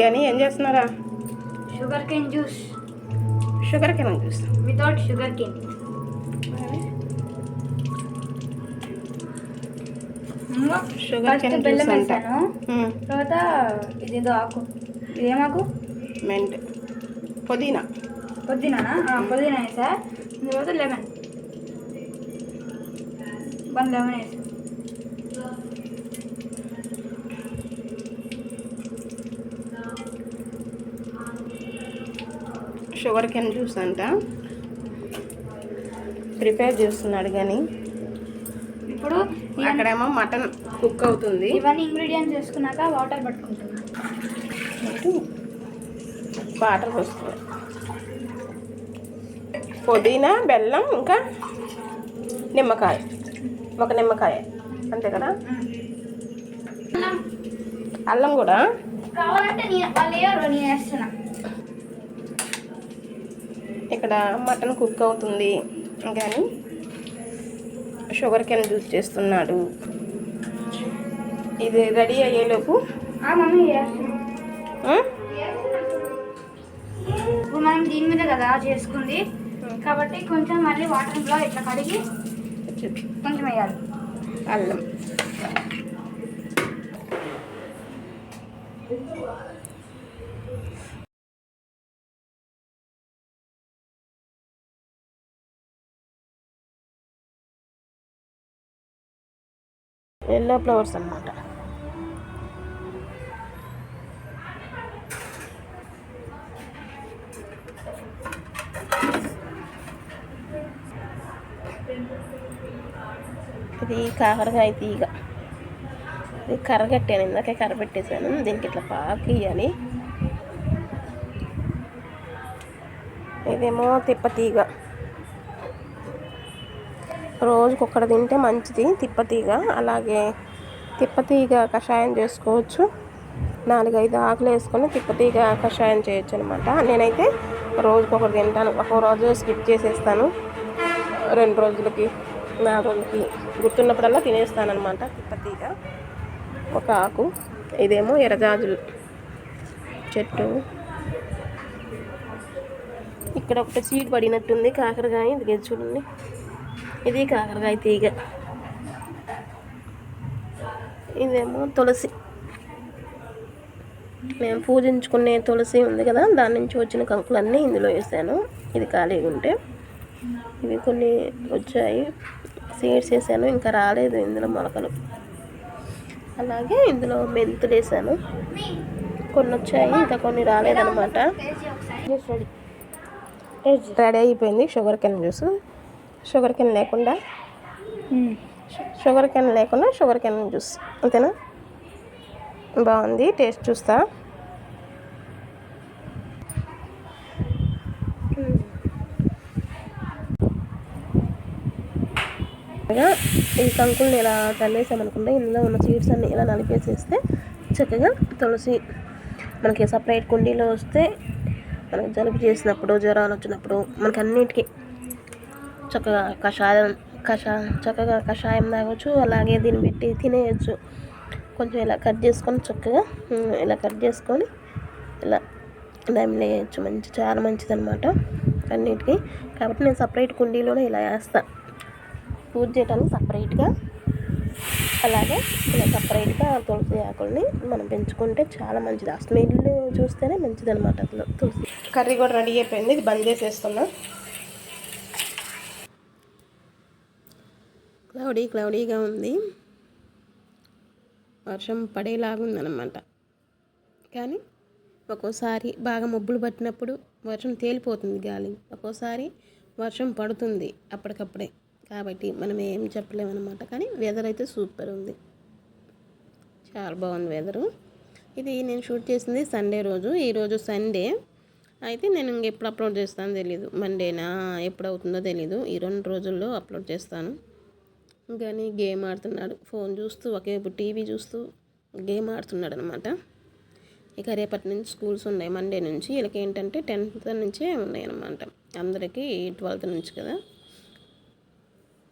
కానీ ఏం చేస్తున్నారా? Sugar cane juice. Sugar cane juice? Without sugar cane sugar cane బెల్లం వేసాను. తర్వాత ఇదేదో ఆకు. ఇదేమాకు? మెంట్. పుదీనా. పుదీనా? పుదీనా వేసా. తర్వాత లెమన్. వన్ లెమన్ వేసా. షుగర్ కెన్ జ్యూస్ అంట. ప్రిపేర్ చేస్తున్నాడు కానీ ఇప్పుడు అక్కడేమో మటన్ కుక్ అవుతుంది. ఇవన్నీ ఇంగ్రీడియంట్స్ వేసుకున్నాక వాటర్ పట్టుకుంటున్నాను వాటర్ పోస్తుంది పుదీనా బెల్లం ఇంకా నిమ్మకాయ. ఒక నిమ్మకాయ. అంతే కదా? అల్లం కూడా? కావాలంటే నేను వాళ్ళు వేయరు నేను వేస్తున్నా. ఇక్కడ మటన్ కుక్ అవుతుంది. కానీ షుగర్ కెన్ జ్యూస్ చేస్తున్నాడు. ఇది రెడీ అయ్యేలోపు. మనం దీని మీద కదా చేసుకుంది. కాబట్టి కొంచెం మళ్ళీ వాటర్లో ఇట్లా కడిగి. కొంచెం వేయాలి. అల్లం. ఎల్లో ఫ్లవర్స్ అన్నమాట. ఇది కాకరకాయ తీగ. ఇది కర్రగట్టాను ఇందాకే కర్ర పెట్టేశాను దీనికి ఇట్లా పాకి ఇవ్వాలి ఇదేమో తిప్ప తీగ రోజుకొకటి తింటే మంచిది తిప్పతీగ. అలాగే తిప్పతీగ కషాయం చేసుకోవచ్చు. నాలుగైదు ఆకులు వేసుకొని తిప్పతీగ కషాయం చేయొచ్చు అనమాట నేనైతే రోజుకొకటి తింటాను. ఒక రోజు స్కిప్ చేసేస్తాను. రెండు రోజులకి నాలుగు రోజులకి గుర్తున్నప్పుడల్లా తినేస్తానమాట తిప్పతీగ. ఒక ఆకు ఇదేమో ఎర్రజాజులు చెట్టు. ఇక్కడ ఒకటి సీడ్ పడినట్టుంది కాకరకాయ ఇది చూడండి ఇది కాకరకాయ తీగ. ఇదేమో తులసి. మేము పూజించుకునే తులసి ఉంది కదా దాని నుంచి వచ్చిన కంకులన్నీ ఇందులో వేసాను. ఇది ఖాళీగా ఉంటే. ఇవి కొన్ని వచ్చాయి. సీడ్స్ వేసాను ఇంకా రాలేదు ఇందులో మొలకలు. అలాగే ఇందులో మెంతులు వేసాను. కొన్ని వచ్చాయి ఇంకా కొన్ని రాలేదన్నమాట. రెడీ రెడీ అయిపోయింది sugar cane juice sugar cane లేకుండా. షుగర్ కెన్ లేకుండా షుగర్ కెన్ జ్యూస్. అంతేనా? బాగుంది. టేస్ట్ చూస్తా. ఈ కంకుల్ని ఇలా చల్లేసామనుకుంటే ఇందులో ఉన్న సీడ్స్ అన్ని ఇలా నలిపేసేస్తే చక్కగా తులసి మనకి సపరేట్ కుండీలో వస్తే మనకి జలుబు చేసినప్పుడు జ్వరాలు వచ్చినప్పుడు మనకి అన్నిటికీ చక్కగా కషాయం కషా చక్కగా కషాయం తాగొచ్చు అలాగే దీన్ని పెట్టి తినేయచ్చు. కొంచెం ఇలా కట్ చేసుకొని చక్కగా ఇలా కట్ చేసుకొని ఇలా దాన్ని వేయచ్చు. మంచి చాలా మంచిది అనమాట అన్నిటికీ. కాబట్టి నేను సపరేట్ కుండీలోనే ఇలా వేస్తాను పూజ చేయడానికి సపరేట్గా అలాగే ఇలా సపరేట్గా తులసి ఆకుల్ని మనం పెంచుకుంటే చాలా మంచిది. ఆ స్మెల్ చూస్తేనే మంచిది అనమాట అసలు తులసి. కర్రీ కూడా రెడీ అయిపోయింది. ఇది బంద్ చేసేస్తున్నా. క్లౌడీ క్లౌడీగా ఉంది. వర్షం పడేలాగుందనమాట కానీ ఒక్కోసారి బాగా మబ్బులు పట్టినప్పుడు వర్షం తేలిపోతుంది గాలి. ఒక్కోసారి వర్షం పడుతుంది అప్పటికప్పుడే. కాబట్టి మనం ఏం చెప్పలేమన్నమాట. కానీ వెదర్ అయితే సూపర్ ఉంది. చాలా బాగుంది వెదరు ఇది నేను షూట్ చేసింది సండే రోజు. ఈరోజు సండే అయితే నేను ఇంకెప్పుడు అప్లోడ్ చేస్తానో తెలీదు. మండేనా ఎప్పుడు అవుతుందో తెలీదు. ఈ రెండు రోజుల్లో అప్లోడ్ చేస్తాను. కానీ గేమ్ ఆడుతున్నాడు. ఫోన్ చూస్తూ ఒకేపు టీవీ చూస్తూ గేమ్ ఆడుతున్నాడు అనమాట ఇక రేపటి నుంచి స్కూల్స్ ఉన్నాయి. మండే నుంచి వీళ్ళకి ఏంటంటే టెన్త్ నుంచే ఉన్నాయి అనమాట అందరికీ ట్వెల్త్ నుంచి కదా.